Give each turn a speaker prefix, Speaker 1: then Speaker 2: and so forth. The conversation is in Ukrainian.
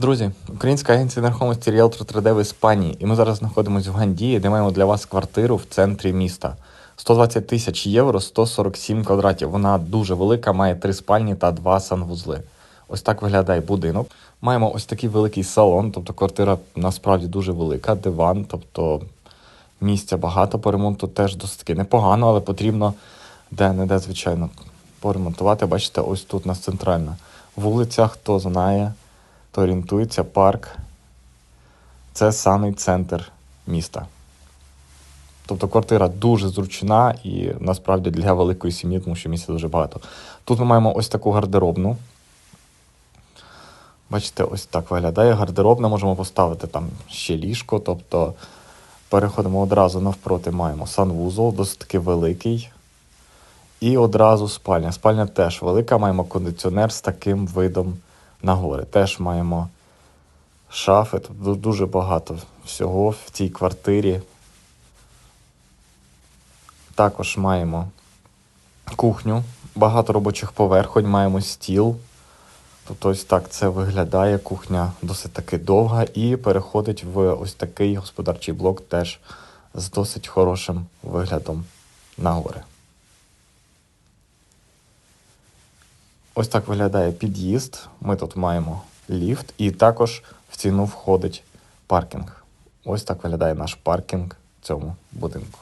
Speaker 1: Друзі, українська агенція нерухомості Realtor 3D в Іспанії, і ми зараз знаходимося в Гандії, де маємо для вас квартиру в центрі міста. 120 тисяч євро, 147 квадратів. Вона дуже велика, має три спальні та два санвузли. Ось так виглядає будинок. Маємо ось такий великий салон, тобто квартира насправді дуже велика, диван, тобто місця багато по ремонту теж досить таки непогано, але потрібно де-не-де, звичайно, поремонтувати. Бачите, ось тут у нас центральна вулиця, хто знає, орієнтується парк. Це самий центр міста. Тобто квартира дуже зручна і насправді для великої сім'ї, тому що місця дуже багато. Тут ми маємо ось таку гардеробну. Бачите, ось так виглядає гардеробна. Можемо поставити там ще ліжко. Тобто переходимо одразу навпроти, маємо санвузол, досить таки великий. І одразу спальня. Спальня теж велика, маємо кондиціонер з таким видом на гори. Теж маємо шафи, тобто дуже багато всього в цій квартирі. Також маємо кухню, багато робочих поверхонь, маємо стіл. Тобто ось так це виглядає. Кухня досить таки довга і переходить в ось такий господарчий блок теж з досить хорошим виглядом на гори. Ось так виглядає під'їзд. Ми тут маємо ліфт, і також в ціну входить паркінг. Ось так виглядає наш паркінг в цьому будинку.